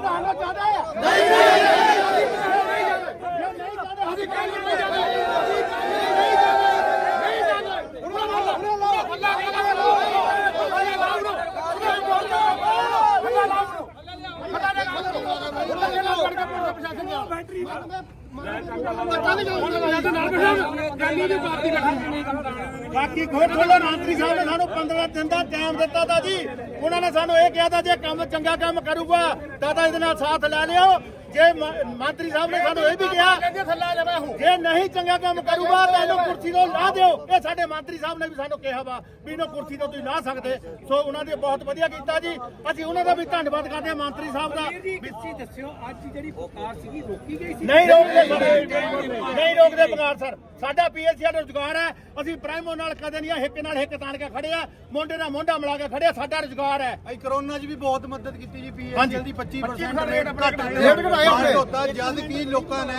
ਵਧਾਉਣਾ ਚਾਹਦਾ ਹੈ। ਨਹੀਂ ਨਹੀਂ ਅਸੀਂ ਕਹਿੰਦੇ ਨਹੀਂ ਚਾਹਦੇ ਅਸੀਂ ਕਹਿੰਦੇ ਨਹੀਂ ਚਾਹਦੇ ਨਹੀਂ ਚਾਹਦੇ ਉਹਨਾਂ ਨਾਲ ਉਹਨਾਂ ਨਾਲ ਅੱਲਾ ਅੱਲਾ ਅੱਲਾ ਲਾਉ ਨੂੰ ਅੱਲਾ ਲਾਉ ਨੂੰ ਅੱਲਾ ਦੇ ਨਾਲ ਅੱਲਾ ਦੇ ਨਾਲ ਕਰਕੇ ਪੁਲਿਸ ਪ੍ਰਸ਼ਾਸਨ ਦੇ ਬੈਟਰੀ ਬਾਕੀ ਖੋਟ ਖੋਲੋ ਮੰਤਰੀ ਸਾਹਿਬ ਨੇ ਸਾਨੂੰ 15 ਦਿਨ ਦਾ ਟਾਈਮ ਦਿੱਤਾ ਤਾ ਜੀ। ਉਹਨਾਂ ਨੇ ਸਾਨੂੰ ਇਹ ਕਿਹਾ ਤਾ ਜੇ ਕੰਮ ਚੰਗਾ ਕੰਮ ਕਰੂਗਾ ਤਾਂ ਤਾਂ ਇਹਦੇ ਨਾਲ ਸਾਥ ਲੈ ਲਿਓ। ਜੇ ਮੰਤਰੀ ਸਾਹਿਬ ਨੇ ਸਾਨੂੰ ਇਹ ਵੀ ਕਿਹਾ ਜੇ ਨਹੀਂ ਚੰਗਾ ਕੰਮ ਕਰੂਗਾ ਤਾਂ ਇਹਨੂੰ ਕੁਰਸੀ ਤੋਂ ਲਾ ਦਿਓ। ਇਹ ਸਾਡੇ ਮੰਤਰੀ ਸਾਹਿਬ ਨੇ ਵੀ ਸਾਨੂੰ ਕਿਹਾ ਵਾ ਵੀ ਇਹਨੂੰ ਕੁਰਸੀ ਤੋਂ ਤੁਸੀਂ ਲਾ ਸਕਦੇ। ਸੋ ਉਹਨਾਂ ਨੇ ਬਹੁਤ ਵਧੀਆ ਕੀਤਾ ਜੀ। ਅਸੀਂ ਉਹਨਾਂ ਦਾ ਵੀ ਧੰਨਵਾਦ ਕਰਦੇ ਹਾਂ ਮੰਤਰੀ ਸਾਹਿਬ ਦਾ। ਵੀ ਤੁਸੀਂ ਦੱਸਿਓ ਅੱਜ ਜਿਹੜੀ ਪੁਕਾਰ ਸੀਗੀ ਰੋਕੀ ਗਈ ਸੀ? ਨਹੀਂ ਰੋਕਦੇ ਸਰ। ਨਹੀਂ ਰੋਕਦੇ ਬਗਾਰ ਸਰ। ਸਾਡਾ ਪੀਐਸਸੀ ਦਾ ਰੁਜ਼ਗਾਰ ਹੈ। ਅਸੀਂ ਪ੍ਰਾਈਮੋ ਨਾਲ ਕਦੇ ਨਹੀਂ ਹਿੱਕ ਨਾਲ ਹਿੱਕ ਤਾਣ ਕੇ ਖੜੇ ਆ। ਮੋਢੇ ਨਾਲ ਮੋਢਾ ਮਿਲਾ ਕੇ ਖੜੇ ਆ ਸਾਡਾ ਰੁਜ਼ਗਾਰ ਹੈ। ਅਸੀਂ ਕਰੋਨਾ 'ਚ ਵੀ ਬਹੁਤ ਮਦਦ ਕੀਤੀ ਜੀ। ਪੀਐਸਐਲ ਦੀ 25% ਰੇਟ ਰੇਟ ਘੱਟ ਜਦ ਕੀ ਲੋਕਾਂ ਨੇ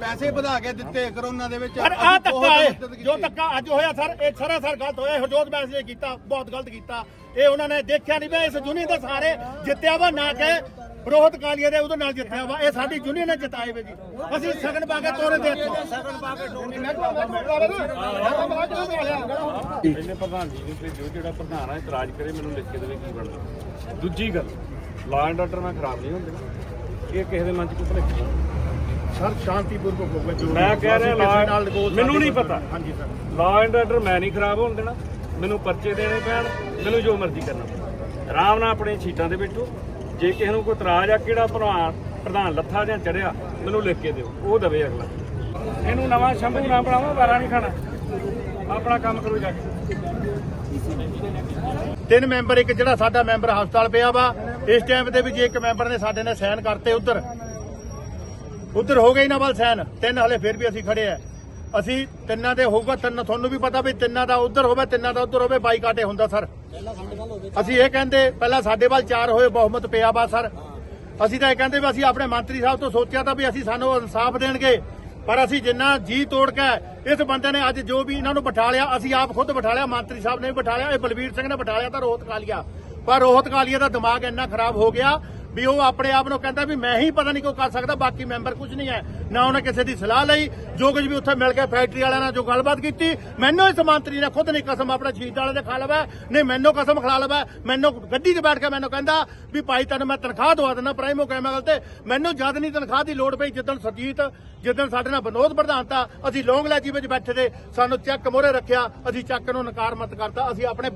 ਪੈਸੇ ਵਧਾ ਕੇ ਦਿੱਤੇ ਕਰੋਨਾ ਦੇ ਵਿੱਚ? ਪਰ ਆ ਅਸੀਂ ਧੱਕਾ ਬਹੁਤ ਹੈ ਮਦਦ ਕੀਤੀ। ਜੋ ਧੱਕਾ ਅੱਜ ਹੋਇਆ ਸਰ ਇਹ ਸਰਾਸਰ ਗਲਤ ਹੋਇਆ ਹਰਜੋਤ ਬੈਂਸ ਨੇ ਕੀਤਾ ਬਹੁਤ ਗਲਤ ਕੀਤਾ। ਇਹ ਉਹਨਾਂ ਨੇ ਦੇਖਿਆ ਨਹੀਂ ਵੀ ਇਸ ਜੁਨੀ ਦੇ ਸਾਰੇ ਜਿੱਤਿਆ ਵਾ ਨਾ ਕਿ ਰੋਹਤ ਕਾਲੀਆ ਦੇ ਉਹਦੇ ਨਾਲ ਜਿੱਤਿਆ ਵਾ। ਇਹ ਸਾਡੀ ਜੁਨੀ ਨੇ ਜਿਤਾਏ ਵੇ ਜੀ। ਅਸੀਂ ਸਗਨ ਪਾ ਕੇ ਤੋਰੇ ਦੇ ਸਗਨ ਪਾ ਕੇ ਇਹਨੇ ਪ੍ਰਧਾਨ ਜੀ ਨੂੰ ਭੇਜੋ ਜਿਹੜਾ ਪ੍ਰਧਾਨ ਆ ਇਤਰਾਜ਼ ਕਰੇ ਮੈਨੂੰ ਲਿਖ ਕੇ ਦੇਵੇ ਕੀ ਬਣਦਾ। ਦੂਜੀ ਗੱਲ ਲਾ ਐਂਡ ਆਰਡਰ ਮੈਂ ਖਰਾਬ ਨਹੀਂ ਹੁੰਦੇ। ਇਹ ਕਿਸੇ ਦੇ ਮਨ ਚ ਕੋਈ ਭੁਲੇਖਾ ਨਹੀਂ। ਸਰ ਸ਼ਾਂਤੀਪੂਰਵਕ ਹੋਵੇ ਜੋ ਮੈਂ ਕਹਿ ਰਿਹਾ ਲਾ ਮੈਨੂੰ ਨਹੀਂ। ਪਤਾ। ਹਾਂਜੀ ਸਰ। ਲਾ ਐਂਡ ਆਰਡਰ ਮੈਂ ਨਹੀਂ ਖਰਾਬ ਹੋਣ ਦੇਣਾ। ਮੈਨੂੰ ਪਰਚੇ ਦੇਣੇ ਪੈਣ। ਮੈਨੂੰ ਜੋ ਮਰਜ਼ੀ ਕਰਨਾ। ਆਰਾਮ ਨਾਲ ਆਪਣੀਆਂ ਸੀਟਾਂ ਤੇ ਬੈਠੋ। ਜੇ ਕਿਸੇ ਨੂੰ ਕੋਈ ਇਤਰਾਜ਼ ਆ ਕਿਹੜਾ ਪ੍ਰਧਾਨ ਪ੍ਰਧਾਨ ਲੱਥਾ ਜਾਂ ਚੜਿਆ ਮੈਨੂੰ ਲਿਖ ਕੇ ਦਿਓ। ਉਹ ਦਵੇ ਅਗਲਾ। ਇਹਨੂੰ ਨਵਾਂ ਸ਼ੰਭੂ ਨਾ ਬਣਾਵਾਂ ਵਾਰਾ ਨਹੀਂ ਖਾਣਾ। ਆਪਣਾ ਕੰਮ ਕਰੋ ਜਾ ਕੇ। ਤਿੰਨ ਮੈਂਬਰ ਇੱਕ ਜਿਹੜਾ ਸਾਡਾ ਮੈਂਬਰ ਹਸਪਤਾਲ ਪਿਆ ਵਾ ਇਸ ਟਾਈਮ ਤੇ ਵੀ ਜੇ ਇੱਕ ਮੈਂਬਰ ਨੇ ਸਾਡੇ ਨੇ ਸਾਈਨ ਕਰਤੇ ਉਧਰ। ਉਧਰ ਹੋ ਗਈ ਨਾ ਬਲ ਸਾਈਨ ਤਿੰਨ ਹਲੇ ਫਿਰ ਵੀ ਅਸੀਂ ਖੜੇ ਆ। ਅਸੀਂ ਤਿੰਨਾਂ ਦੇ ਹੋਊਗਾ ਤਿੰਨ ਤੁਹਾਨੂੰ ਵੀ ਪਤਾ ਵੀ ਤਿੰਨਾਂ ਦਾ ਉਧਰ ਹੋਵੇ ਤਿੰਨਾਂ ਦਾ ਉਧਰ ਹੋਵੇ ਬਾਈਕਾਟੇ ਹੁੰਦਾ ਸਰ। ਅਸੀਂ ਇਹ ਕਹਿੰਦੇ ਪਹਿਲਾਂ ਸਾਡੇ ਵੱਲ ਚਾਰ ਹੋਏ ਬਹੁਮਤ ਪਿਆ ਵਾ ਸਰ। ਅਸੀਂ ਤਾਂ ਇਹ ਕਹਿੰਦੇ ਵੀ ਅਸੀਂ ਆਪਣੇ ਮੰਤਰੀ ਸਾਹਿਬ ਤੋਂ ਸੋਚਿਆ ਤਾਂ ਵੀ ਅਸੀਂ ਸਾਨੂੰ ਇਨਸਾਫ ਦੇਣਗੇ। ਪਰ ਅਸੀਂ ਜਿੰਨਾ ਜੀ ਤੋੜ ਕੇ ਇਸ ਬੰਦੇ ਨੇ ਅੱਜ ਜੋ ਵੀ ਇਹਨਾਂ ਨੂੰ ਬਿਠਾ ਲਿਆ ਅਸੀਂ ਆਪ ਖੁਦ ਬਿਠਾ ਲਿਆ ਮੰਤਰੀ ਸਾਹਿਬ ਨੇ ਵੀ ਬਿਠਾ ਲਿਆ ਇਹ ਬਲਵੀਰ ਸਿੰਘ ਨੇ ਬਿਠਾ ਲਿਆ ਤਾਂ ਰੋਹਤ ਕਾਲੀਆ ਪਰ ਰੋਹਤ ਕਾਲੀਆ ਦਾ ਦਿਮਾਗ ਇੰਨਾ ਖਰਾਬ ਹੋ ਗਿਆ ਵੀ ਉਹ ਆਪਣੇ ਆਪ ਨੂੰ ਕਹਿੰਦਾ ਵੀ ਮੈਂ ਹੀ ਪਤਾ ਨਹੀਂ ਕੋ ਕਰ ਸਕਦਾ, ਬਾਕੀ ਮੈਂਬਰ ਕੁਝ ਨਹੀਂ ਹੈ। ਨਾ ਉਹਨੇ ਕਿਸੇ ਦੀ ਸਲਾਹ ਲਈ, ਜੋ ਕੁਝ ਵੀ ਉੱਥੇ ਮਿਲ ਕੇ ਫੈਕਟਰੀ ਵਾਲਿਆਂ ਨਾਲ ਜੋ ਗੱਲਬਾਤ ਕੀਤੀ, ਮੈਨੂੰ ਇਸ ਮੰਤਰੀ ਨੇ ਖੁਦ ਨਹੀਂ ਕਸਮ ਆਪਣੇ ਸ਼ਹੀਦ ਵਾਲੇ ਦੇ ਖਾ ਲਵਾ, ਨਹੀਂ ਮੈਨੂੰ ਕਸਮ ਖਾ ਲਵਾ, ਮੈਨੂੰ ਗੱਡੀ 'ਚ ਬੈਠ ਕੇ ਮੈਨੂੰ ਕਹਿੰਦਾ ਵੀ ਭਾਈ ਤੈਨੂੰ ਮੈਂ ਤਨਖਾਹ ਦਵਾ ਦਿੰਦਾ ਪ੍ਰਾਈਮੋ ਕੈਮੀਕਲ ਤੇ, ਮੈਨੂੰ ਜਦ ਨਹੀਂ ਤਨਖਾਹ ਦੀ ਲੋੜ ਪਈ, ਜਿੱਦਣ ਸਰਜੀਤ, ਜਿੱਦਣ ਸਾਡੇ ਨਾਲ ਵਿਨੋਦ ਪ੍ਰਧਾਨਤਾ ਅਸੀਂ ਲੌਂਗ ਲੈਜੀ ਵਿੱਚ ਬੈਠੇ ਤੇ ਸਾਨੂੰ ਚੈੱਕ ਮੋਰੇ ਰੱਖਿਆ, ਅਸੀਂ ਚੱਕ ਨੂੰ ਨਕਾਰ ਮਤ ਕਰਤਾ, ਅਸੀਂ ਆਪਣੇ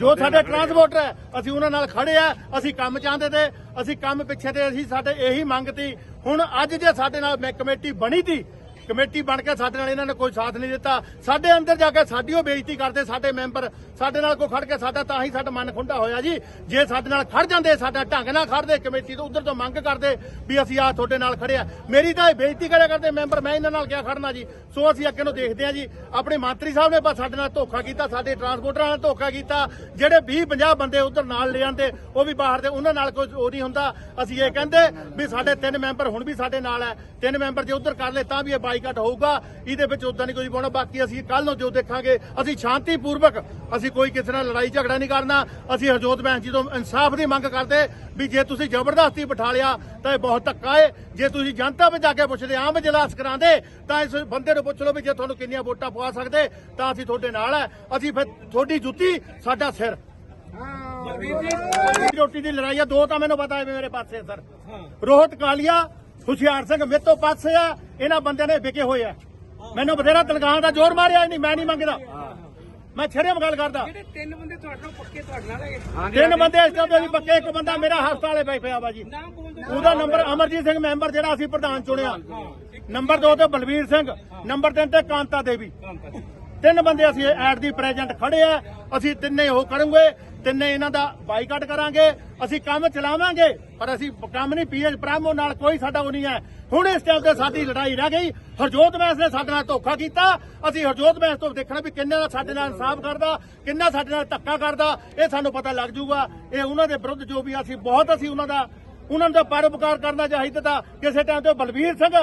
ਜੋ ਸਾਡੇ ਟਰਾਂਸਪੋਰਟਰ ਹੈ, ਅਸੀਂ ਉਹਨਾਂ ਨਾਲ ਖੜੇ ਆ, ਅਸੀਂ ਕੰਮ ਚਾਹੁੰਦੇ ਤੇ, ਅਸੀਂ ਕੰਮ ਪਿੱਛੇ ਤੇ ਅਸੀਂ ਸਾਡੇ ਇਹੀ ਮੰਗ ਤੀ। ਹੁਣ ਅੱਜ ਜੇ ਸਾਡੇ ਨਾਲ ਕਮੇਟੀ ਬਣੀ ਤੀ ਕਮੇਟੀ ਬਣ ਕੇ ਸਾਡੇ ਨਾਲ ਇਹਨਾਂ ਨੇ ਕੋਈ ਸਾਥ ਨਹੀਂ ਦਿੱਤਾ। ਸਾਡੇ ਅੰਦਰ ਜਾ ਕੇ ਸਾਡੀ ਉਹ ਬੇਇੱਜ਼ਤੀ ਕਰਦੇ, ਸਾਡੇ ਮੈਂਬਰ, ਸਾਡੇ ਨਾਲ ਕੋਈ ਖੜ ਕੇ ਸਾਡਾ ਤਾਂ ਹੀ ਸਾਡਾ ਮਨ ਖੁੰਡਾ ਹੋਇਆ ਜੀ। ਜੇ ਸਾਡੇ ਨਾਲ ਖੜ ਜਾਂਦੇ, ਸਾਡਾ ਢੰਗ ਨਾਲ ਖੜਦੇ, ਕਮੇਟੀ ਤੋਂ ਉਧਰ ਤੋਂ ਮੰਗ ਕਰਦੇ ਵੀ ਅਸੀਂ ਆ ਤੁਹਾਡੇ ਨਾਲ ਖੜਿਆ ਮੇਰੀ ਤਾਂ ਇਹ ਬੇਇੱਜ਼ਤੀ ਕਰਿਆ ਕਰਦੇ ਮੈਂਬਰ, ਮੈਂ ਇਹਨਾਂ ਨਾਲ ਕਿਆ ਖੜਨਾ ਜੀ? ਸੋ ਅਸੀਂ ਅੱਗੇ ਨੂੰ ਦੇਖਦੇ ਆ ਜੀ। ਆਪਣੇ ਮੰਤਰੀ ਸਾਹਿਬ ਨੇ ਬਸ ਸਾਡੇ ਨਾਲ ਧੋਖਾ ਕੀਤਾ, ਸਾਡੇ ਟਰਾਂਸਪੋਰਟਰਾਂ ਨਾਲ ਧੋਖਾ ਕੀਤਾ। ਜਿਹੜੇ 20 50 ਬੰਦੇ ਉਧਰ ਨਾਲ ਲੈ ਜਾਂਦੇ ਉਹ ਵੀ ਬਾਹਰ ਦੇ, ਉਹਨਾਂ ਨਾਲ ਕੋਈ ਉਹ ਨਹੀਂ ਹੁੰਦਾ। ਅਸੀਂ ਇਹ ਕਹਿੰਦੇ ਵੀ ਸਾਡੇ ਤਿੰਨ ਮੈਂਬਰ ਹੁਣ ਵੀ ਸਾਡੇ ਨਾਲ ਹੈ। ਤਿੰਨ ਮੈਂਬਰ ਜੇ ਉਧਰ ਕਰ ਲਏ, ਤਾਂ ਵੀ ਇਹ ਬਾਈਕਾਟ ਹੋਊਗਾ ਇਹਦੇ ਵਿੱਚ ਉਦਾਂ ਨਹੀਂ ਕੋਈ ਪਾਉਣਾ। ਬਾਕੀ ਅਸੀਂ ਕੱਲ ਨੂੰ ਜੋ ਦੇਖਾਂਗੇ ਅਸੀਂ ਸ਼ਾਂਤੀਪੂਰਵਕ ਅਸੀਂ ਕੋਈ ਕਿਸੇ ਨਾਲ ਲੜਾਈ ਝਗੜਾ ਨਹੀਂ ਕਰਨਾ। ਅਸੀਂ ਹਰਜੋਤ ਬੈਂਸ ਜੀ ਤੋਂ ਇਨਸਾਫ ਦੀ ਮੰਗ ਕਰਦੇ ਵੀ ਜੇ ਤੁਸੀਂ ਜ਼ਬਰਦਸਤੀ ਬਿਠਾ ਲਿਆ ਤਾਂ ਇਹ ਬਹੁਤ ਧੱਕਾ ਹੈ ਜੇ ਤੁਸੀਂ ਜਨਤਾ ਵਿੱਚ ਜਾ ਕੇ ਪੁੱਛਦੇ ਆਮ ਇਜਲਾਸ ਕਰਾਉਂਦੇ ਤਾਂ ਇਸ ਬੰਦੇ ਨੂੰ ਪੁੱਛ ਲਓ ਵੀ ਜੇ ਤੁਹਾਨੂੰ ਕਿੰਨੀਆਂ ਵੋਟਾਂ ਪਵਾ ਸਕਦੇ ਤਾਂ ਅਸੀਂ ਤੁਹਾਡੇ ਨਾਲ ਹੈ ਅਸੀਂ ਫਿਰ ਤੁਹਾਡੀ ਜੁੱਤੀ ਸਾਡਾ ਸਿਰ। ਰੋਟੀ ਦੀ ਲੜਾਈ ਆ ਦੋ ਤਾਂ ਮੈਨੂੰ ਪਤਾ ਹੈ ਮੇਰੇ ਪਾਸੇ ਸਰ। ਰੋਹਤ ਕਾਲੀਆ ਹੁਸ਼ਿਆਰ ਸਿੰਘ ਮੇਰੇ ਤੋਂ ਪਾਸੇ ਆ ਇਹਨਾਂ ਬੰਦਿਆਂ ਨੇ ਵਿਕੇ ਹੋਏ ਆ। ਮੈਨੂੰ ਬਥੇਰਾ ਤਲਗਾਂ ਦਾ ਜ਼ੋਰ ਮਾਰਿਆ ਨਹੀਂ ਮੈਂ ਨਹੀਂ ਮੰਗਦਾ। ਮੈਂ ਛੜੇਮ ਗੱਲ ਕਰਦਾ। ਜਿਹੜੇ ਤਿੰਨ ਬੰਦੇ ਤੁਹਾਡੇ ਨਾਲ ਪੱਕੇ ਤੁਹਾਡੇ ਨਾਲ ਹੈਗੇ? ਤਿੰਨ ਬੰਦੇ ਇਸ ਤਰ੍ਹਾਂ ਵੀ ਪੱਕੇ ਇੱਕ ਬੰਦਾ ਮੇਰਾ ਹਸਪਤਾਲੇ ਪੈ ਪਿਆ ਵਾ ਜੀ। ਨਾਮ ਬੋਲ ਦਿਓ। ਉਹਦਾ ਨੰਬਰ ਅਮਰਜੀਤ ਸਿੰਘ ਮੈਂਬਰ ਜਿਹੜਾ ਅਸੀਂ ਪ੍ਰਧਾਨ ਚੁਣਿਆ। ਨੰਬਰ 2 ਤੇ ਬਲਵੀਰ ਸਿੰਘ ਨੰਬਰ 3 ਤੇ ਕਾਂਤਾ ਦੇਵੀ। ਤਿੰਨ ਬੰਦੇ ਅਸੀਂ ਐਟ ਦੀ ਪ੍ਰੈਜ਼ੈਂਟ ਖੜੇ ਆ ਅਸੀਂ ਤਿੰਨੇ ਉਹ ਕਰਾਂਗੇ ਤਿੰਨੇ ਇਹਨਾਂ ਦਾ ਬਾਈਕਾਟ ਕਰਾਂਗੇ, ਅਸੀਂ ਕੰਮ ਚਲਾਵਾਂਗੇ, ਪਰ ਅਸੀਂ ਕੰਮ ਨਹੀਂ, ਪੀਐਚ ਪ੍ਰਾਮੋ ਨਾਲ ਕੋਈ ਸਾਡਾ ਉਹ ਨਹੀਂ ਹੈ। ਹੁਣ ਇਸ ਟਾਈਮ ਤੇ ਸਾਡੀ ਲੜਾਈ ਰਹਿ ਗਈ। ਹਰਜੋਤ ਮੈਸ ਨੇ ਸਾਡੇ ਨਾਲ ਧੋਖਾ ਕੀਤਾ। ਅਸੀਂ ਹਰਜੋਤ ਮੈਸ ਤੋਂ ਦੇਖਣਾ ਵੀ ਕਿੰਨਾ ਸਾਡੇ ਨਾਲ ਇਨਸਾਫ ਕਰਦਾ, ਕਿੰਨਾ ਸਾਡੇ ਨਾਲ ਧੱਕਾ ਕਰਦਾ, ਇਹ ਸਾਨੂੰ ਪਤਾ ਲੱਗ ਜਾਊਗਾ। ਇਹ ਉਹਨਾਂ ਦੇ ਵਿਰੁੱਧ ਜੋ ਵੀ ਅਸੀਂ ਬਹੁਤ ਅਸੀਂ ਉਹਨਾਂ ਦਾ ਉਹਨਾਂ ਦਾ ਪਰਉਪਕਾਰ ਕਰਨਾ ਚਾਹੀਦਾ ਤਾਂ ਕਿਸੇ ਟਾਈਮ ਤੇ ਬਲਵੀਰ ਸਿੰਘ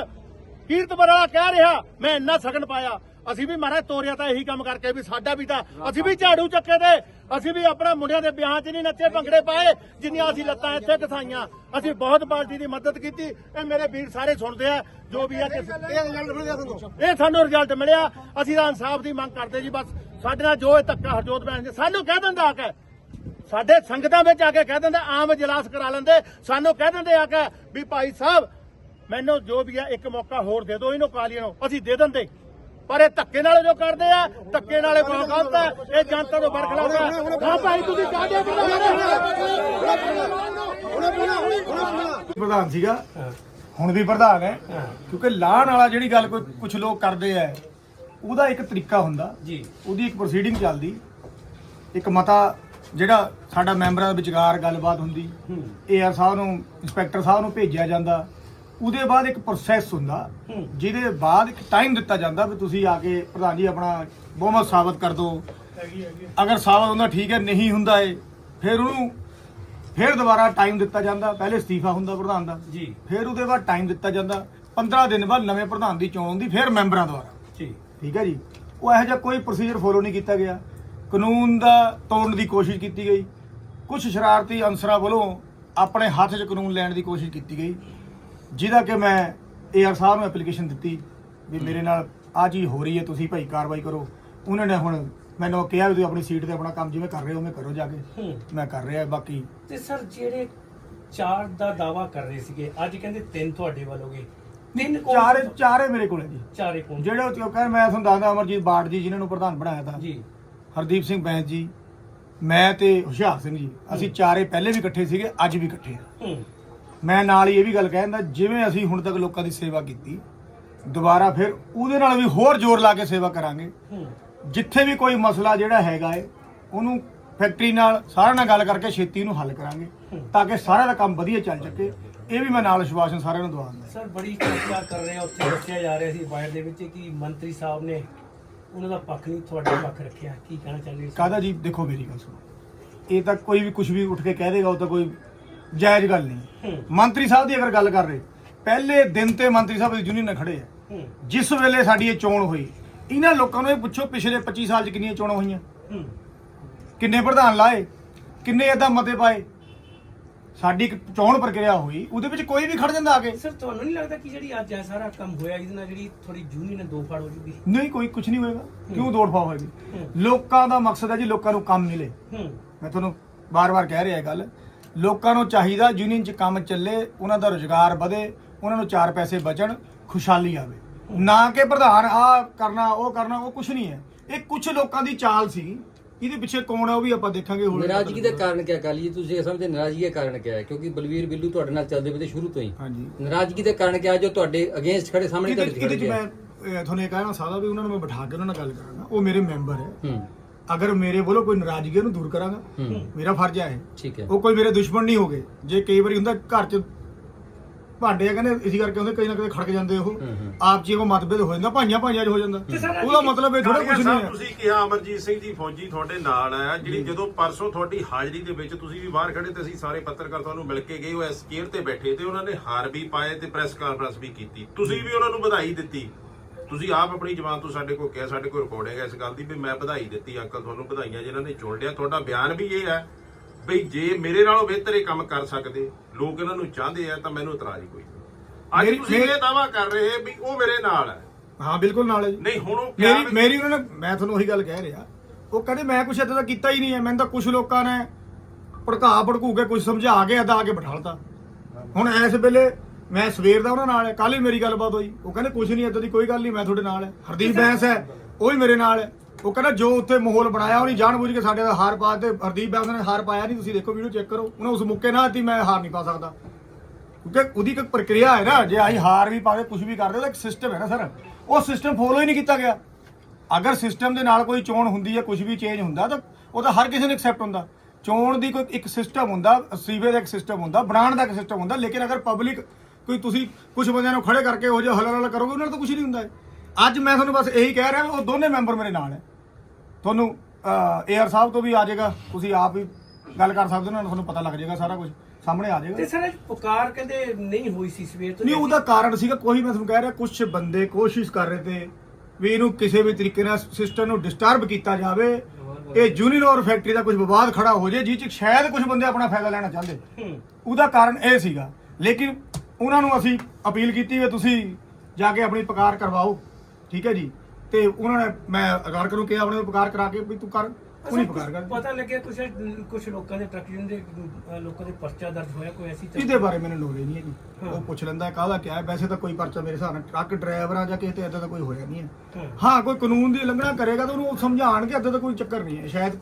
ਕੀਰਤਪੁਰ ਵਾਲਾ ਕਹਿ ਰਿਹਾ, ਮੈਂ ਇੰਨਾ ਸਗਨ ਪਾਇਆ। ਅਸੀਂ ਵੀ ਮਾਰਾ ਤੋਰਿਆ ਤਾਂ ਇਹੀ ਕੰਮ ਕਰਕੇ ਵੀ ਸਾਡਾ ਵੀ ਤਾਂ ਅਸੀਂ ਵੀ ਝਾੜੂ ਚੱਕੇ ਤੇ ਅਸੀਂ ਵੀ ਆਪਣਾ ਮੁੰਡਿਆਂ ਦੇ ਵਿਆਹਾਂ 'ਚ ਨਹੀਂ ਨੱਚੇ ਭੰਗੜੇ ਪਾਏ ਜਿੰਨੀਆਂ ਅਸੀਂ ਲੱਤਾਂ ਇੱਥੇ ਕਸਾਈਆਂ ਅਸੀਂ ਬਹੁਤ ਪਾਰਟੀ ਦੀ ਮਦਦ ਕੀਤੀ। ਇਹ ਮੇਰੇ ਵੀਰ ਸਾਰੇ ਸੁਣਦੇ ਆ ਜੋ ਵੀ ਆ ਇਹ ਸਾਨੂੰ ਰਿਜ਼ਲਟ ਮਿਲਿਆ। ਅਸੀਂ ਤਾਂ ਇਨਸਾਫ ਦੀ ਮੰਗ ਕਰਦੇ ਜੀ ਬਸ ਸਾਡੇ ਨਾਲ ਜੋ ਇਹ ਧੱਕਾ ਹਰਜੋਤ ਬੈਂਸ ਨੇ ਸਾਨੂੰ ਕਹਿ ਦਿੰਦਾ ਆ ਕੇ। ਸਾਡੇ ਸੰਗਤਾਂ ਵਿੱਚ ਆ ਕੇ ਕਹਿ ਦਿੰਦੇ ਆਮ ਇਜਲਾਸ ਕਰਾ ਲੈਂਦੇ ਸਾਨੂੰ ਕਹਿ ਦਿੰਦੇ ਆ ਕੇ ਵੀ ਭਾਈ ਸਾਹਿਬ ਮੈਨੂੰ ਜੋ ਵੀ ਆ ਇੱਕ ਮੌਕਾ ਹੋਰ ਦੇ ਦਿਓ ਇਹਨੂੰ ਕਾਲੀਆਂ ਨੂੰ ਅਸੀਂ ਦੇ ਦਿੰਦੇ। ਪਰ ਇਹ ਧੱਕੇ ਨਾਲ ਜੋ ਕਰਦੇ ਆ ਧੱਕੇ ਨਾਲੇ ਬਹੁਤ ਗਲਤ ਹੈ ਇਹ ਜਨਤਾ ਤੋਂ ਬਰਖਲਾਫ ਹਾਂ ਭਾਈ ਤੁਸੀਂ ਕਾਹਦੇ ਪ੍ਰਧਾਨ ਸੀਗਾ। ਹੁਣ ਵੀ ਪ੍ਰਧਾਨ ਹੈ। ਕਿਉਂਕਿ ਲਾਹਣ ਵਾਲਾ ਜਿਹੜੀ ਗੱਲ ਕੋਈ ਕੁਝ ਲੋਕ ਕਰਦੇ ਆ ਉਹਦਾ ਇੱਕ ਤਰੀਕਾ ਹੁੰਦਾ। ਜੀ। ਉਹਦੀ ਇੱਕ ਪ੍ਰੋਸੀਡਿੰਗ ਚੱਲਦੀ। ਇੱਕ ਮਤਾ ਜਿਹੜਾ ਸਾਡਾ ਮੈਂਬਰਾਂ ਦੇ ਵਿਚਕਾਰ ਗੱਲਬਾਤ ਹੁੰਦੀ। ਏਆਰ ਸਾਹਿਬ ਨੂੰ ਇੰਸਪੈਕਟਰ ਸਾਹਿਬ ਨੂੰ ਭੇਜਿਆ ਜਾਂਦਾ। ਉਹਦੇ ਬਾਅਦ ਇੱਕ ਪ੍ਰੋਸੈਸ ਹੁੰਦਾ ਜਿਹਦੇ ਬਾਅਦ ਇੱਕ ਟਾਈਮ ਦਿੱਤਾ ਜਾਂਦਾ ਵੀ ਤੁਸੀਂ ਆ ਕੇ ਪ੍ਰਧਾਨ ਜੀ ਆਪਣਾ ਬਹੁਮਤ ਸਾਬਤ ਕਰ ਦਿਓ ਅਗਰ ਸਾਬਤ ਹੁੰਦਾ ਠੀਕ ਹੈ ਨਹੀਂ ਹੁੰਦਾ ਏ ਫਿਰ ਉਹਨੂੰ ਫਿਰ ਦੁਬਾਰਾ ਟਾਈਮ ਦਿੱਤਾ ਜਾਂਦਾ ਪਹਿਲੇ ਅਸਤੀਫਾ ਹੁੰਦਾ ਪ੍ਰਧਾਨ ਦਾ। ਜੀ। ਫਿਰ ਉਹਦੇ ਬਾਅਦ ਟਾਈਮ ਦਿੱਤਾ ਜਾਂਦਾ 15 ਦਿਨ ਬਾਅਦ ਨਵੇਂ ਪ੍ਰਧਾਨ ਦੀ ਚੋਣ ਹੁੰਦੀ ਫਿਰ ਮੈਂਬਰਾਂ ਦੁਆਰਾ। ਜੀ। ਠੀਕ ਹੈ ਜੀ? ਉਹ ਇਹੋ ਜਿਹਾ ਕੋਈ ਪ੍ਰੋਸੀਜਰ ਫੋਲੋ ਨਹੀਂ ਕੀਤਾ ਗਿਆ। ਕਾਨੂੰਨ ਦਾ ਤੋੜਨ ਦੀ ਕੋਸ਼ਿਸ਼ ਕੀਤੀ ਗਈ। ਕੁਝ ਸ਼ਰਾਰਤੀ ਅਨਸਰਾਂ ਵੱਲੋਂ ਆਪਣੇ ਹੱਥ 'ਚ ਕਾਨੂੰਨ ਲੈਣ ਦੀ ਕੋਸ਼ਿਸ਼ ਕੀਤੀ ਗਈ। ਜਿਹਦਾ ਕਿ ਮੈਂ ਏਆਰ ਸਾਹਿਬ ਨੂੰ ਐਪਲੀਕੇਸ਼ਨ ਦਿੱਤੀ ਵੀ ਮੇਰੇ ਨਾਲ ਆ ਚੀਜ਼ ਹੋ ਰਹੀ ਹੈ ਤੁਸੀਂ ਭਾਈ ਕਾਰਵਾਈ ਕਰੋ। ਉਹਨਾਂ ਨੇ ਹੁਣ ਮੈਨੂੰ ਕਿਹਾ ਵੀ ਤੁਸੀਂ ਆਪਣੀ ਸੀਟ ਤੇ ਆਪਣਾ ਕੰਮ ਜਿਵੇਂ ਕਰ ਰਹੇ ਹੋ ਉਵੇਂ ਕਰੋ ਜਾ ਕੇ। ਹੂੰ। ਮੈਂ ਕਰ ਰਿਹਾ ਬਾਕੀ ਤੇ ਸਰ ਜਿਹੜੇ ਚਾਰ ਦਾ ਦਾਵਾ ਕਰ ਰਹੇ ਸੀਗੇ ਅੱਜ ਕਹਿੰਦੇ ਤਿੰਨ ਤੁਹਾਡੇ ਵੱਲੋਗੇ ਤਿੰਨ ਕੌਣ ਚਾਰੇ ਚਾਰੇ ਮੇਰੇ ਕੋਲ ਜੀ। ਚਾਰੇ ਕੌਣ? ਜਿਹੜੇ ਉਹ ਕਹਿੰਦੇ ਮੈਂ ਤੁਹਾਨੂੰ ਦੱਸਦਾ ਅਮਰਜੀਤ ਬਾੜ ਜੀ ਜਿਨ੍ਹਾਂ ਨੂੰ ਪ੍ਰਧਾਨ ਬਣਾਇਆ ਤਾਂ। ਜੀ। ਹਰਦੀਪ ਸਿੰਘ ਬੈਂਸ ਜੀ ਮੈਂ ਤੇ ਹੁਸ਼ਿਆਰ ਸਿੰਘ ਜੀ ਅਸੀਂ ਚਾਰੇ ਪਹਿਲੇ ਵੀ ਇਕੱਠੇ ਸੀਗੇ ਅੱਜ ਵੀ ਇਕੱਠੇ ਆ। ਹੂੰ। ਮੈਂ ਨਾਲ ਹੀ ਇਹ ਵੀ ਗੱਲ ਕਹਿੰਦਾ ਜਿਵੇਂ ਅਸੀਂ ਹੁਣ ਤੱਕ ਲੋਕਾਂ ਦੀ ਸੇਵਾ ਕੀਤੀ ਦੁਬਾਰਾ ਫਿਰ ਉਹਦੇ ਨਾਲ ਵੀ ਹੋਰ ਜ਼ੋਰ ਲਾ ਕੇ ਸੇਵਾ ਕਰਾਂਗੇ। ਜਿੱਥੇ ਵੀ ਕੋਈ ਮਸਲਾ ਜਿਹੜਾ ਹੈਗਾ ਏ ਉਹਨੂੰ ਫੈਕਟਰੀ ਨਾਲ ਸਾਰਿਆਂ ਨਾਲ ਗੱਲ ਕਰਕੇ ਛੇਤੀ ਨੂੰ ਹੱਲ ਕਰਾਂਗੇ ਤਾਂ ਕਿ ਸਾਰਿਆਂ ਦਾ ਕੰਮ ਵਧੀਆ ਚੱਲ ਸਕੇ। ਇਹ ਵੀ ਮੈਂ ਨਾਲ ਵਿਸ਼ਵਾਸਨ ਸਾਰਿਆਂ ਨੂੰ ਦਵਾਉਂਦਾ ਸਰ ਬੜੀ ਚਰਚਾ ਕਰ ਰਹੇ ਆ ਉੱਥੇ ਦੱਸਿਆ ਜਾ ਰਿਹਾ ਸੀ ਬਾਇਰ ਦੇ ਵਿੱਚ ਕਿ ਮੰਤਰੀ ਸਾਹਿਬ ਨੇ ਉਹਨਾਂ ਦਾ ਪੱਖ ਨਹੀਂ ਤੁਹਾਡਾ ਪੱਖ ਰੱਖਿਆ। ਕੀ ਕਹਿਣਾ ਚਾਹੁੰਦੇ ਕਾਦਾ ਜੀ? ਦੇਖੋ ਮੇਰੀ ਗੱਲ ਸੁਣੋ। ਇਹ ਤਾਂ ਕੋਈ ਵੀ ਕੁਝ ਵੀ ਉੱਠ ਕੇ ਕਹਿ ਦੇਗਾ ਉਹ ਤਾਂ ਕੋਈ ਜਾਇਜ਼ ਗੱਲ ਨਹੀਂ। ਮੰਤਰੀ ਸਾਹਿਬ ਦੀ ਅਗਰ ਗੱਲ ਕਰ ਰਹੇ ਪਹਿਲੇ ਦਿਨ ਤੇ ਮੰਤਰੀ ਸਾਹਿਬ ਦੀ ਯੂਨੀਅਨ ਨਾਲ ਖੜੇ ਆ। ਜਿਸ ਵੇਲੇ ਸਾਡੀ ਇਹ ਚੋਣ ਹੋਈ ਇਹਨਾਂ ਲੋਕਾਂ ਨੂੰ ਇਹ ਪੁੱਛੋ ਪਿਛਲੇ 25 ਸਾਲ 'ਚ ਕਿੰਨੀਆਂ ਚੋਣਾਂ ਹੋਈਆਂ? ਕਿੰਨੇ ਪ੍ਰਧਾਨ ਲਾਏ ਕਿੰਨੇ ਏਦਾਂ ਮਤੇ ਪਾਏ? ਸਾਡੀ ਇੱਕ ਚੋਣ ਪ੍ਰਕਿਰਿਆ ਹੋਈ ਉਹਦੇ ਵਿੱਚ ਕੋਈ ਵੀ ਖੜ ਜਾਂਦਾ ਆ ਕੇ। ਸਰ ਤੁਹਾਨੂੰ ਨਹੀਂ ਲੱਗਦਾ ਕਿ ਜਿਹੜੀ ਅੱਜ ਇਹ ਸਾਰਾ ਕੰਮ ਹੋਇਆ ਇਹਦੇ ਨਾਲ ਜਿਹੜੀ ਥੋੜੀ ਯੂਨੀਅਨ ਦੋ ਫੜ ਹੋ ਜੂਗੀ ਨਹੀਂ ਕੋਈ ਕੁਝ ਨਹੀਂ ਹੋਏਗਾ। ਕਿਉਂ ਦੌੜ ਪਾ ਹੋਏਗੀ? ਲੋਕਾਂ ਦਾ ਮਕਸਦ ਹੈ ਜੀ ਲੋਕਾਂ ਨੂੰ ਕੰਮ ਮਿਲੇ। ਮੈਂ ਤੁਹਾਨੂੰ ਬਾਰ-ਬਾਰ ਕਹਿ ਰਿਹਾ ਇਹ ਗੱਲ। ਲੋਕਾਂ ਨੂੰ ਚਾਹੀਦਾ ਯੂਨੀਅਨ 'ਚ ਕੰਮ ਚੱਲੇ ਉਹਨਾਂ ਦਾ ਰੋਜ਼ਗਾਰ ਵਧੇ ਉਹਨਾਂ ਨੂੰ ਚਾਰ ਪੈਸੇ ਬਚਣ ਖੁਸ਼ਹਾਲੀ ਆਵੇ। ਨਾ ਕਿ ਪ੍ਰਧਾਨ ਆ ਕਰਨਾ ਉਹ ਕਰਨਾ ਉਹ ਕੁਝ ਨਹੀਂ ਹੈ। ਇਹ ਕੁਝ ਲੋਕਾਂ ਦੀ ਚਾਲ ਸੀ। ਇਹਦੇ ਪਿੱਛੇ ਕੌਣ ਹੈ ਉਹ ਵੀ ਆਪਾਂ ਦੇਖਾਂਗੇ ਹੁਣ ਨਾਰਾਜ਼ਗੀ ਦਾ ਕਾਰਨ ਕੀ ਕਾਲੀ ਜੀ ਤੁਸੀਂ ਇਹ ਸਮਝਦੇ ਨਾਰਾਜ਼ਗੀ ਦਾ ਕਾਰਨ ਕੀ ਹੈ? ਕਿਉਂਕਿ ਬਲਵੀਰ ਬਿੱਲੂ ਤੁਹਾਡੇ ਨਾਲ ਚੱਲਦੇ ਪਏ ਤੇ ਸ਼ੁਰੂ ਤੋਂ ਹੀ। ਹਾਂਜੀ। ਨਾਰਾਜ਼ਗੀ ਦਾ ਕਾਰਨ ਕੀ ਹੈ ਜੋ ਤੁਹਾਡੇ ਅਗੇਂਸਟ ਖੜੇ ਸਾਹਮਣੇ ਤੁਹਾਡੇ ਇਹਦੇ ਚ ਮੈਂ ਤੁਹਾਨੂੰ ਇਹ ਕਹਿਣਾ ਸਾਦਾ ਵੀ ਉਹਨਾਂ ਨੂੰ ਮੈਂ ਬਿਠਾ ਕੇ ਉਹਨਾਂ ਨਾਲ ਗੱਲ ਕਰਾਂਗਾ। ਉਹ ਮੇਰੇ ਮੈਂਬਰ ਹੈ। ਹੂੰ। ਅਗਰ ਮੇਰੇ ਵੱਲੋਂ ਕੋਈ ਨਾਰਾਜ਼ਗੀ ਹੈ ਉਹਨੂੰ ਦੂਰ ਕਰਾਂਗਾ। ਮੇਰਾ ਫਰਜ਼ ਹੈ ਇਹ। ਠੀਕ ਹੈ। ਉਹ ਕੋਈ ਮੇਰੇ ਦੁਸ਼ਮਣ ਨਹੀਂ ਹੋਗੇ। ਜੇ ਕਈ ਵਾਰੀ ਹੁੰਦਾ ਘਰ 'ਚ ਭਾਂਡੇ ਆ ਕਹਿੰਦੇ ਇਸੇ ਕਰਕੇ ਹੁੰਦੇ ਕਈ ਨਾ ਕਦੇ ਖੜਕ ਜਾਂਦੇ ਉਹ। ਆਪ ਜੀ ਕੋ ਮਤਭੇਦ ਹੋ ਜਾਂਦਾ ਭਾਈਆਂ ਭਾਈਆਂ 'ਚ ਹੋ ਜਾਂਦਾ। ਉਹਦਾ ਮਤਲਬ ਇਹ ਥੋੜਾ ਕੁਝ ਨਹੀਂ ਹੈ। ਤੁਸੀਂ ਕਿਹਾ ਅਮਰਜੀਤ ਸਿੰਘ ਜੀ ਫੌਜੀ ਤੁਹਾਡੇ ਨਾਲ ਆਇਆ ਜਿਹੜੀ ਜਦੋਂ ਪਰਸੋਂ ਤੁਹਾਡੀ ਹਾਜ਼ਰੀ ਦੇ ਵਿੱਚ ਤੁਸੀਂ ਵੀ ਬਾਹਰ ਖੜੇ ਤੇ ਅਸੀਂ ਸਾਰੇ ਪੱਤਰਕਾਰ ਤੁਹਾਨੂੰ ਮਿਲ ਕੇ ਗਏ ਉਹ ਇਸ ਚੇਅਰ ਤੇ ਬੈਠੇ ਤੇ ਉਹਨਾਂ ਨੇ ਹਾਰ ਵੀ ਪਾਏ ਤੇ ਪ੍ਰੈਸ ਕਾਨਫਰੰਸ ਵੀ ਕੀਤੀ। ਤੁਸੀਂ ਵੀ ਉਹਨਾਂ ਨੂੰ ਵਧਾਈ ਦਿੱਤੀ। ਤੁਸੀਂ ਆਪ ਆਪਣੀ ਜ਼ਬਾਨ ਤੋਂ ਸਾਡੇ ਕੋਲ ਕਿਹਾ ਸਾਡੇ ਕੋਲ ਰਿਕਾਰਡਿੰਗ ਹੈ ਇਸ ਗੱਲ ਦੀ ਵੀ ਮੈਂ ਵਧਾਈ ਦਿੱਤੀ ਅੰਕਲ ਤੁਹਾਨੂੰ ਵਧਾਈਆਂ ਜਿਨ੍ਹਾਂ ਨੇ ਚੁਣ ਲਿਆ। ਤੁਹਾਡਾ ਬਿਆਨ ਵੀ ਇਹ ਹੈ ਬਈ ਜੇ ਮੇਰੇ ਨਾਲੋਂ ਬਿਹਤਰ ਇਹ ਕੰਮ ਕਰ ਸਕਦੇ ਲੋਕ ਇਹਨਾਂ ਨੂੰ ਚਾਹੁੰਦੇ ਆ ਤਾਂ ਮੈਨੂੰ ਇਤਰਾਜ਼ ਕੋਈ ਨਹੀਂ। ਅੱਜ ਤੁਸੀਂ ਇਹ ਦਾਵਾ ਕਰ ਰਹੇ ਵੀ ਉਹ ਮੇਰੇ ਨਾਲ ਹੈ। ਹਾਂ ਬਿਲਕੁਲ ਨਾਲ ਹੈ ਜੀ। ਨਹੀਂ ਹੁਣ ਉਹ ਕਿਹਾ ਮੇਰੀ ਵੀ- ਮੇਰੀ ਉਹਨਾਂ ਨੇ ਮੈਂ ਤੁਹਾਨੂੰ ਉਹੀ ਗੱਲ ਕਹਿ ਰਿਹਾ। ਉਹ ਕਹਿੰਦੇ ਮੈਂ ਕੁਛ ਏਦਾਂ ਦਾ ਕੀਤਾ ਹੀ ਨਹੀਂ ਹੈ ਮੈਨੂੰ ਤਾਂ ਕੁਝ ਲੋਕਾਂ ਨੇ ਭੜਕਾ ਭੜਕੂ ਕੇ ਕੁਝ ਸਮਝਾ ਕੇ ਏਦਾਂ ਆ ਕੇ ਬਿਠਾਲਤਾ ਹੁਣ ਇਸ ਵੇਲੇ ਮੈਂ ਸਵੇਰ ਦਾ ਉਹਨਾਂ ਨਾਲ ਹੈ ਕੱਲ ਹੀ ਮੇਰੀ ਗੱਲਬਾਤ ਹੋਈ। ਉਹ ਕਹਿੰਦੇ ਕੁਝ ਨਹੀਂ ਏਦਾਂ ਦੀ ਕੋਈ ਗੱਲ ਨਹੀਂ ਮੈਂ ਤੁਹਾਡੇ ਨਾਲ ਹੈ ਹਰਦੀਪ ਬੈਂਸ ਹੈ ਉਹ ਵੀ ਮੇਰੇ ਨਾਲ ਹੈ ਉਹ ਕਹਿੰਦਾ ਜੋ ਉੱਥੇ ਮਾਹੌਲ ਬਣਾਇਆ ਉਹਨੇ ਜਾਣਬੁੱਝ ਕੇ ਸਾਡੇ ਦਾ ਹਾਰ ਪਾ ਤੇ ਹਰਦੀਪ ਬੈਂਸ ਨੇ ਹਾਰ ਪਾਇਆ ਨਹੀਂ ਤੁਸੀਂ ਦੇਖੋ ਵੀਡੀਓ ਚੈੱਕ ਕਰੋ। ਉਹਨੇ ਉਸ ਮੁੱਕੇ ਨਾਲ ਦਿੱਤੀ ਮੈਂ ਹਾਰ ਨਹੀਂ ਪਾ ਸਕਦਾ। ਕਿਉਂਕਿ ਉਹਦੀ ਇੱਕ ਪ੍ਰਕਿਰਿਆ ਹੈ ਨਾ ਜੇ ਆਹੀ ਹਾਰ ਵੀ ਪਾਵੇ ਕੁਝ ਵੀ ਕਰਦੇ ਉਹਦਾ ਇੱਕ ਸਿਸਟਮ ਹੈ ਨਾ ਸਰ। ਉਹ ਸਿਸਟਮ ਫੋਲੋ ਹੀ ਨਹੀਂ ਕੀਤਾ ਗਿਆ। ਅਗਰ ਸਿਸਟਮ ਦੇ ਨਾਲ ਕੋਈ ਚੋਣ ਹੁੰਦੀ ਹੈ ਕੁਝ ਵੀ ਚੇਂਜ ਹੁੰਦਾ ਤਾਂ ਉਹ ਤਾਂ ਹਰ ਕਿਸੇ ਨੂੰ ਐਕਸੈਪਟ ਹੁੰਦਾ। ਚੋਣ ਦੀ ਕੋਈ ਇੱਕ ਸਿਸਟਮ ਹੁੰਦਾ ਸੀਵੇ ਦਾ ਇੱਕ ਸਿਸਟਮ ਹੁੰਦਾ ਬਣਾਉਣ ਦਾ ਇੱਕ ਸਿਸਟਮ ਹੁੰਦਾ ਲੇਕਿਨ ਅਗਰ ਪਬਲਿਕ ਕੋਈ ਤੁਸੀਂ ਕੁਝ ਬੰਦਿਆਂ ਨੂੰ ਖੜੇ ਕਰਕੇ ਉਹ ਜਿਹਾ ਹਲਾ ਹਲਾ ਕਰੋਗੇ ਉਹਨਾਂ ਨੂੰ ਤਾਂ ਕੁਝ ਨਹੀਂ ਹੁੰਦਾ ਹੈ। ਅੱਜ ਮੈਂ ਤੁਹਾਨੂੰ ਬਸ ਇਹੀ ਕਹਿ ਰਿਹਾ ਉਹ ਦੋਨੇ ਮੈਂਬਰ ਮੇਰੇ ਨਾਲ ਹੈ। ਤੁਹਾਨੂੰ ਏਆਰ ਸਾਹਿਬ ਤੋਂ ਵੀ ਆ ਜਾਏਗਾ ਤੁਸੀਂ ਆਪ ਵੀ ਗੱਲ ਕਰ ਸਕਦੇ ਹੋ ਉਹਨਾਂ ਨੂੰ ਤੁਹਾਨੂੰ ਪਤਾ ਲੱਗ ਜਾਏਗਾ ਸਾਰਾ ਕੁਝ ਸਾਹਮਣੇ ਆ ਜਾਏਗਾ। ਤੇ ਸਰ ਪੁਕਾਰ ਕਹਿੰਦੇ ਨਹੀਂ ਹੋਈ ਸੀ ਸਵੇਰ ਤੋਂ ਨਹੀਂ ਉਹਦਾ ਕਾਰਨ ਸੀਗਾ ਕੋਈ ਮੈਂ ਤੁਹਾਨੂੰ ਕਹਿ ਰਿਹਾ ਕੁਝ ਬੰਦੇ ਕੋਸ਼ਿਸ਼ ਕਰ ਰਹੇ ਤੇ ਵੀ ਇਹਨੂੰ ਕਿਸੇ ਵੀ ਤਰੀਕੇ ਨਾਲ ਸਿਸਟਮ ਨੂੰ ਡਿਸਟਰਬ ਕੀਤਾ ਜਾਵੇ ਇਹ ਜੂਨੀਅਰ ਫੈਕਟਰੀ ਦਾ ਕੁਝ ਵਿਵਾਦ ਖੜਾ ਹੋ ਜੇ ਜਿਹ ਚ ਸ਼ਾਇਦ ਕੁਝ ਬੰਦੇ ਆਪਣਾ ਫਾਇਦਾ ਲੈਣਾ ਚਾਹੁੰਦੇ। ਉਹਦਾ ਕਾਰਨ ਇਹ ਸੀਗਾ। ਲੇਕਿਨ ਉਹਨਾਂ ਨੂੰ ਅਸੀਂ ਅਪੀਲ ਕੀਤੀ ਵੀ ਤੁਸੀਂ ਜਾ ਕੇ ਆਪਣੀ ਪਕਾਰ ਕਰਵਾਓ ਠੀਕ ਹੈ ਜੀ? ਤੇ ਉਹਨਾਂ ਨੇ ਮੈਂ ਅਗਾਰ ਕਰੂੰ ਕਿ ਆਪਣੇ ਪਕਾਰ ਕਰਾ ਕੇ ਵੀ ਤੂੰ ਕਰ ਉਹ ਨਹੀਂ ਪਕਾਰ ਕਰ ਪਤਾ ਲੱਗਿਆ ਕੁਝ ਕੁਝ ਲੋਕਾਂ ਦੇ ਟਰੱਕ ਦੇ ਅ, ਲੋਕਾਂ ਦੇ ਪਰਚਾ ਦਰਜ ਹੋਇਆ ਕੋਈ ਐਸੀ ਚੀਜ਼ ਇਹਦੇ ਬਾਰੇ ਮੈਨੂੰ ਨੌਲੇਜ ਨਹੀਂ ਹੈ ਜੀ। ਉਹ ਪੁੱਛ ਲੈਂਦਾ ਕਾਹਦਾ ਕਿਆ ਹੈ? ਵੈਸੇ ਤਾਂ ਕੋਈ ਪਰਚਾ ਮੇਰੇ ਹਿਸਾਬ ਨਾਲ ਟਰੱਕ ਡਰਾਈਵਰਾਂ ਜਾਂ ਕਿਸੇ ਤੇ ਇਦਾਂ ਦਾ ਕੋਈ ਹੋਇਆ ਨਹੀਂ ਹੈ। ਹਾਂ। ਕੋਈ ਕਾਨੂੰਨ ਦੀ ਉਲੰਘਣਾ ਕਰੇਗਾ ਤਾਂ ਉਹਨੂੰ ਸਮਝਾਣਗੇ ਇਦਾਂ ਦਾ ਕੋਈ ਚੱਕਰ ਨਹੀਂ ਹੈ। ਸ਼ਾਇਦ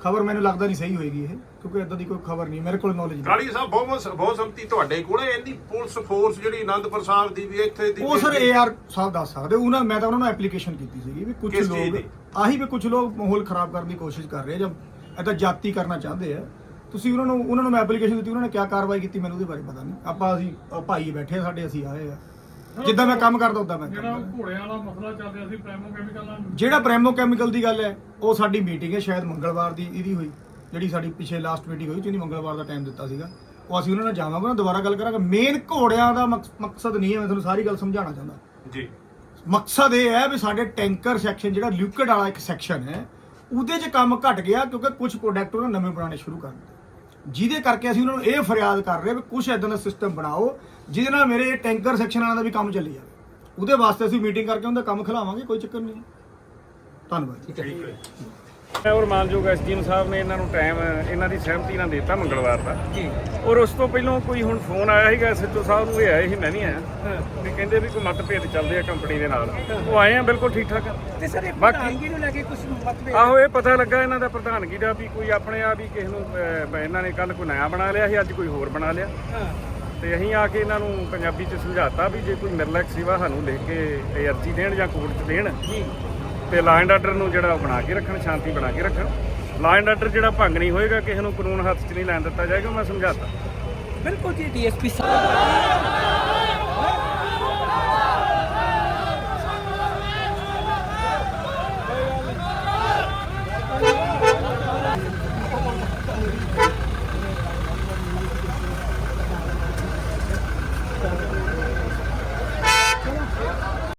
ਖਬਰ ਮੈਨੂੰ ਲੱਗਦਾ ਨਹੀਂ ਸਹੀ ਹੋਏਗੀ ਇਹ ਕਿਉਂਕਿ ਇਦਾਂ ਦੀ ਕੋਈ ਖਬਰ ਨਹੀਂ ਮੇਰੇ ਕੋਲ ਨੌਲੇਜ ਨਹੀਂ। ਕਾਲੀ ਸਾਹਿਬ ਬਹੁਤ ਬਹੁਤ ਸੰਮਤੀ ਤੁਹਾਡੇ ਕੋਲ ਹੈ ਪੁਲਿਸ ਫੋਰਸ ਜਿਹੜੀ ਆਨੰਦਪੁਰ ਸਾਹਿਬ ਦੀ ਵੀ ਇੱਥੇ ਦੀ ਉਹ ਸਰ ਏਆਰ ਸਾਹਿਬ ਦੱਸ ਸਕਦੇ ਉਹਨਾਂ ਮੈਂ ਤਾਂ ਉਹਨਾਂ ਨੂੰ ਐਪਲੀਕੇਸ਼ਨ ਕੀਤੀ ਸੀਗੀ ਵੀ ਕੁਝ ਕਿਸ ਚੀਜ਼ ਲੋਕ ਦੀ? ਆਹੀ ਵੀ ਕੁਝ ਲੋਕ ਮਾਹੌਲ ਖਰਾਬ ਕਰਨ ਦੀ ਕੋਸ਼ਿਸ਼ ਕਰ ਰਹੇ ਆ ਜਾਂ ਇਦਾਂ ਜਾਤੀ ਕਰਨਾ ਚਾਹੁੰਦੇ ਆ। ਤੁਸੀਂ ਉਹਨਾਂ ਨੂੰ ਉਹਨਾਂ ਨੂੰ ਮੈਂ ਐਪਲੀਕੇਸ਼ਨ ਦਿੱਤੀ ਉਹਨਾਂ ਨੇ ਕਿਆ ਕਾਰਵਾਈ ਕੀਤੀ ਮੈਨੂੰ ਉਹਦੇ ਬਾਰੇ ਪਤਾ ਨਹੀਂ। ਆਪਾਂ ਅਸੀਂ ਅ, ਭਾਈ ਬੈਠੇ ਆ ਸਾਡੇ ਅਸੀਂ ਆਏ ਆ। ਜਿੱਦਾਂ ਮੈਂ ਕੰਮ ਕਰਦਾ ਉਦਾਂ ਮੈਂ ਜਿਹੜਾ ਕਰਦਾ। ਘੋੜਿਆਂ ਵਾਲਾ ਮਸਲਾ ਚੱਲ ਰਿਹਾ ਸੀ ਪ੍ਰੈਮੋ ਕੈਮੀਕਲ ਨਾਲ ਜਿਹੜਾ ਪ੍ਰੈਮੋ ਕੈਮੀਕਲ ਦੀ ਗੱਲ ਹੈ ਉਹ ਸਾਡੀ ਮੀਟਿੰਗ ਹੈ ਸ਼ਾਇਦ ਮੰਗਲਵਾਰ ਦੀ ਇਹਦੀ ਹੋਈ ਜਿਹੜੀ ਸਾਡੀ ਪਿਛੇ ਲਾਸਟ ਮੀਟਿੰਗ ਹੋਈ ਜਿਹਨੇ ਮੰਗਲਵਾਰ ਦਾ ਟਾਈਮ ਦਿੱਤਾ ਸੀਗਾ। ਉਹ ਅਸੀਂ ਉਹਨਾਂ ਨਾਲ ਜਾਵਾਂਗੇ ਉਹਨਾਂ ਨਾਲ ਦੁਬਾਰਾ ਗੱਲ ਕਰਾਂਗੇ। ਮੇਨ ਘੋੜਿਆਂ ਦਾ ਮਕਸ- ਮਕਸਦ ਨਹੀਂ ਹੈ ਮੈਂ ਤੁਹਾਨੂੰ ਸਾਰੀ ਗੱਲ ਸਮਝਾਉਣਾ ਚਾਹੁੰਦਾ। ਜੀ। ਮਕਸਦ ਇਹ ਹੈ ਵੀ ਸਾਡੇ ਟੈਂਕਰ ਸੈਕਸ਼ਨ ਜਿਹੜਾ ਲਿਕਵਿਡ ਵਾਲਾ ਇੱਕ ਸੈਕਸ਼ਨ ਹੈ ਉਹਦੇ 'ਚ ਕੰਮ ਘਟ ਗਿਆ ਕਿਉਂਕਿ ਕੁਝ ਪ੍ਰੋਡਕਟ ਉਹਨਾਂ ਨਵੇਂ ਬਣਾਉਣੇ ਸ਼ੁਰੂ ਕਰ ਦਿੱਤੇ। ਜਿਹਦੇ ਕਰਕੇ ਅਸੀਂ ਉਹਨਾਂ ਨੂੰ ਇਹ ਫਰਿਆਦ ਕਰ ਰਹੇ ਵੀ ਕੁਝ ਇਦਾਂ ਦਾ ਸਿਸਟਮ ਬਣਾਓ, ਜਿਹਦੇ ਨਾਲ ਮੇਰੇ ਟੈਂਕਰ ਸੈਕਸ਼ਨ ਵਾਲਾ ਦਾ ਵੀ ਕੰਮ ਚੱਲੀ ਜਾਵੇ। ਉਹਦੇ ਵਾਸਤੇ ਅਸੀਂ ਮੀਟਿੰਗ ਕਰਕੇ ਉਹਦਾ ਕੰਮ ਖਿਲਾਵਾਂਗੇ, ਕੋਈ ਚੱਕਰ ਨਹੀਂ। ਧੰਨਵਾਦ ਜੀ। ਔਰ ਮਾਨਯੋਗ ਐਸਡੀਐਮ ਸਾਹਿਬ ਨੇ ਇਹਨਾਂ ਨੂੰ ਟਾਈਮ ਇਹਨਾਂ ਦੀ ਸਹਿਮਤੀ ਨਾਲ ਦਿੱਤਾ ਮੰਗਲਵਾਰ ਦਾ। ਜੀ। ਔਰ ਉਸ ਤੋਂ ਪਹਿਲਾਂ ਕੋਈ ਹੁਣ ਫੋਨ ਆਇਆ ਸੀਗਾ ਐਸਐਚਓ ਸਾਹਿਬ ਨੂੰ ਇਹ ਆਏ ਸੀ ਮੈਂ ਨਹੀਂ ਆਇਆ। ਵੀ ਕਹਿੰਦੇ ਵੀ ਕੋਈ ਮਤਭੇਦ ਚੱਲਦੇ ਆ ਕੰਪਨੀ ਦੇ ਨਾਲ। ਉਹ ਆਏ ਆ ਬਿਲਕੁਲ ਠੀਕ ਠਾਕ ਆ। ਤੇ ਸਰ ਇਹ ਬਾਕੀ- ਪ੍ਰਧਾਨਗੀ ਨੂੰ ਲੈ ਕੇ ਕੁਝ ਮਤਭੇਦ? ਆਹੋ ਇਹ ਪਤਾ ਲੱਗਾ ਇਹਨਾਂ ਦਾ ਪ੍ਰਧਾਨਗੀ ਦਾ ਵੀ ਕੋਈ ਆਪਣੇ ਆਪ ਹੀ ਕਿਸੇ ਨੂੰ ਇਹਨਾਂ ਨੇ ਕੱਲ ਕੋਈ ਨਇਆ ਬਣਾ ਲਿਆ ਸੀ ਅੱਜ ਕੋਈ ਹੋਰ ਬਣਾ ਲਿਆ। ਤੇ ਅਸੀਂ ਆ ਕੇ ਇਹਨਾਂ ਨੂੰ ਪੰਜਾਬੀ ਚ ਸਮਝਾਤਾ ਵੀ ਜੇ ਕੋਈ ਨਿਰਲੈਕ ਸੇਵਾ ਸਾਨੂੰ ਲਿਖ ਕੇ ਅਰਜੀ ਦੇਣ ਜਾਂ ਕੋਰਟ ਚ ਦੇਣ ਜੀ। ਤੇ ਲਾਅ ਐਂਡ ਆਰਡਰ ਨੂੰ ਜਿਹੜਾ ਉਹ ਬਣਾ ਕੇ ਰੱਖਣ, ਸ਼ਾਂਤੀ ਬਣਾ ਕੇ ਰੱਖਣ। ਲਾਅ ਐਂਡ ਆਰਡਰ ਜਿਹੜਾ ਭੰਗ ਨਹੀਂ ਹੋਏਗਾ, ਕਿਸੇ ਨੂੰ ਕਾਨੂੰਨ ਹੱਥ 'ਚ ਨਹੀਂ ਲੈਣ ਦਿੱਤਾ ਜਾਏਗਾ, ਮੈਂ ਸਮਝਾਤਾ। ਬਿਲਕੁਲ ਜੀ, ਡੀਐਸਪੀ ਸਾਹਿਬ।